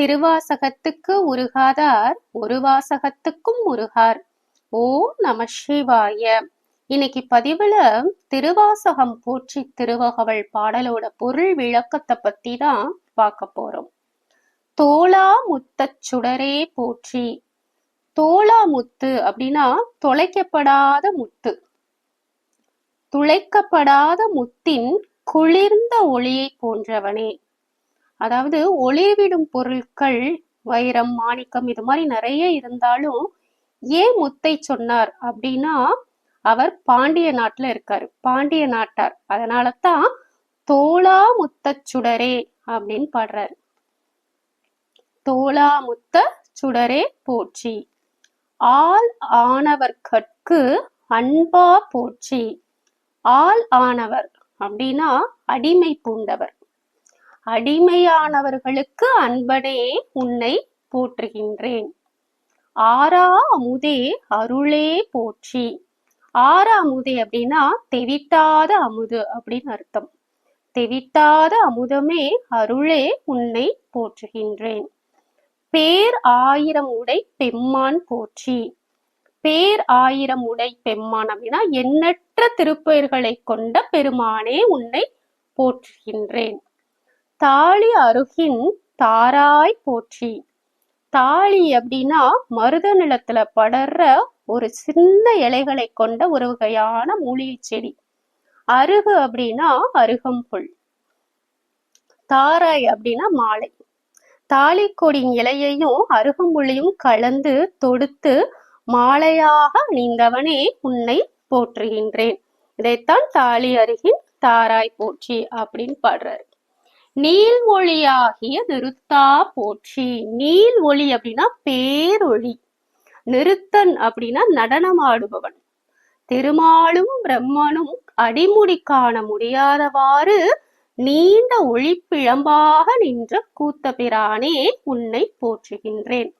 திருவாசகத்துக்கு உருகாதார் ஒரு வாசகத்துக்கும் உருகார். ஓ நம சிவாய. இன்னைக்கு பதிவுல திருவாசகம் போற்றி திருவகவல் பாடலோட பொருள் விளக்கத்தை பத்தி தான் பார்க்க போறோம். தோளா முத்தச் சுடரே போற்றி. தோளா முத்து அப்படின்னா தொலைக்கப்படாத முத்து. துளைக்கப்படாத முத்தின் குளிர்ந்த ஒளியை போன்றவனே. அதாவது ஒளிவிடும் பொருட்கள் வைரம் மாணிக்கம் இது மாதிரி நிறைய இருந்தாலும் ஏன் முத்தை சொன்னார் அப்படின்னா அவர் பாண்டிய நாட்டுல இருக்காரு. பாண்டிய நாட்டார். அதனால தான் தோளா முத்த சுடரே அப்படின்னு பாடுறாரு. தோளா முத்த சுடரே போற்றி. ஆள் ஆனவர் கற்கு அன்பா போற்றி. ஆள் ஆனவர் அப்படின்னா அடிமை பூண்டவர். அடிமையானவர்களுக்கு அன்பனே உன்னை போற்றுகின்றேன். ஆறா அமுதே அருளே போற்றி. ஆறா அமுதே அப்படின்னா தெவிட்டாத அமுது அப்படின்னு அர்த்தம். தெவிட்டாத அமுதமே அருளே உன்னை போற்றுகின்றேன். பேர் ஆயிரம் உடை பெம்மான் போற்றி. பேர் ஆயிரம் உடை பெம்மான் அப்படின்னா எண்ணற்ற திருப்பெயர்களை கொண்ட பெருமானே உன்னை போற்றுகின்றேன். தாலி அருகின் தாராய் போற்றி. தாலி அப்படின்னா மருத நிலத்துல படர்ற ஒரு சின்ன இலைகளை கொண்ட ஒரு வகையான மூலிகை செடி. அருகு அப்படின்னா அருகம்புல் தாராய் அப்படின்னா மாலை. தாலிக்கொடியின் இலையையும் அருகம்புள்ளையும் கலந்து தொடுத்து மாலையாக அணிந்தவனே உன்னை போற்றுகின்றேன். இதைத்தான் தாலி அருகின் தாராய் போற்றி அப்படின்னு பாடுறாரு. நீல் ஒளியாகிய நிறுத்தா போற்றி. நீல் ஒளி அப்படின்னா பேரொளி நிறுத்தன் அப்படின்னா நடனமாடுபவன். திருமாலும் பிரம்மனும் அடிமுடி காண முடியாதவாறு நீண்ட ஒளிப்பிழம்பாக நின்ற கூத்த பிரானே உன்னை போற்றுகின்றேன்.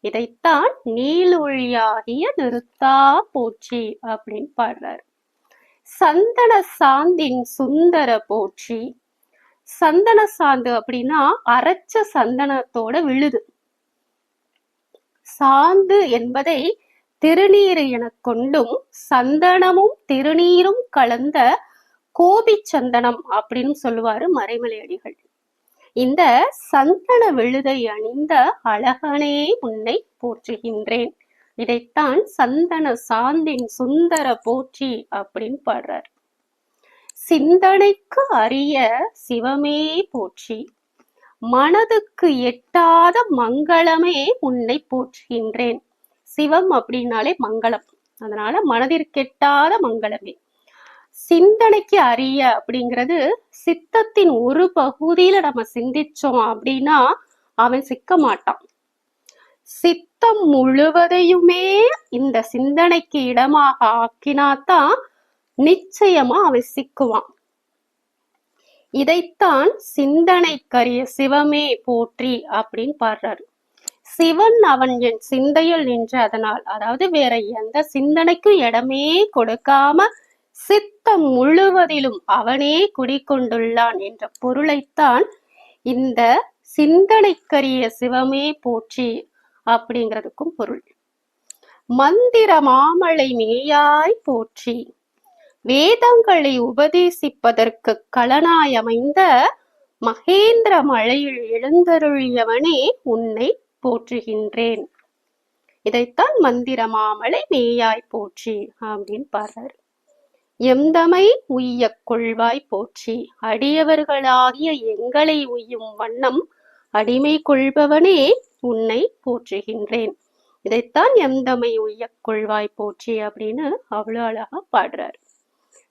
இதைத்தான் நீல் ஒளியாகிய நிறுத்தா போற்றி அப்படின்னு பாடுறார். சந்தன சாந்தின் சுந்தர போற்றி. சந்தன சாந்து அப்படின்னா அரைச்ச சந்தனத்தோட விழுது. சாந்து என்பதை திருநீர் என கொண்டும் சந்தனமும் திருநீரும் கலந்த கோபி சந்தனம் அப்படின்னு சொல்லுவாரு மறைமலையடிகள். இந்த சந்தன விழுதை அணிந்த அழகனே உன்னை போற்றுகின்றேன். இதைத்தான் சந்தன சாந்தின் சுந்தர போற்றி அப்படின்னு பாடுறார். சிந்தனைக்கு அரிய சிவமே போற்றி. மனதுக்கு எட்டாத மங்களமே உன்னை போற்றுகின்றேன். சிவம் அப்படின்னாலே மங்களம். அதனால மனதிற்கு எட்டாத மங்களமே. சிந்தனைக்கு அறிய அப்படிங்கிறது சித்தத்தின் ஒரு பகுதியில நம்ம சிந்திச்சோம் அப்படின்னா அவன் சிக்க மாட்டான். சித்தம் முழுவதையுமே இந்த சிந்தனைக்கு இடமாக ஆக்கினாதான் நிச்சயமா அவன் சிக்குவான். இதைத்தான் சிந்தனைக்கரிய சிவமே போற்றி அப்படின்னு பாடுறாரு. சிவன் அவன் என் சிந்தையில் நின்ற அதனால் அதாவது வேற எந்த சிந்தனைக்கும் இடமே கொடுக்காம சித்தம் முழுவதிலும் அவனே குடிக்கொண்டுள்ளான் என்ற பொருளைத்தான் இந்த சிந்தனைக்கரிய சிவமே போற்றி அப்படிங்கிறதுக்கும் பொருள். மந்திர மாமலை மேயாய் போற்றி. வேதங்களை உபதேசிப்பதற்கு களனாயமைந்த மகேந்திர மழையில் எழுந்தருளியவனே உன்னை போற்றுகின்றேன். இதைத்தான் மந்திரமாமலை மேயாய் போற்றி அப்படின்னு பாடுறாரு. எந்தமை உய்யக் கொள்வாய் போற்றி அடியவர்களாகிய எங்களை உய்யும் வண்ணம் அடிமை கொள்பவனே உன்னை போற்றுகின்றேன். இதைத்தான் எந்தமை உய்ய கொள்வாய் போற்றி அப்படின்னு அவ்வளோ அழகா பாடுறாரு.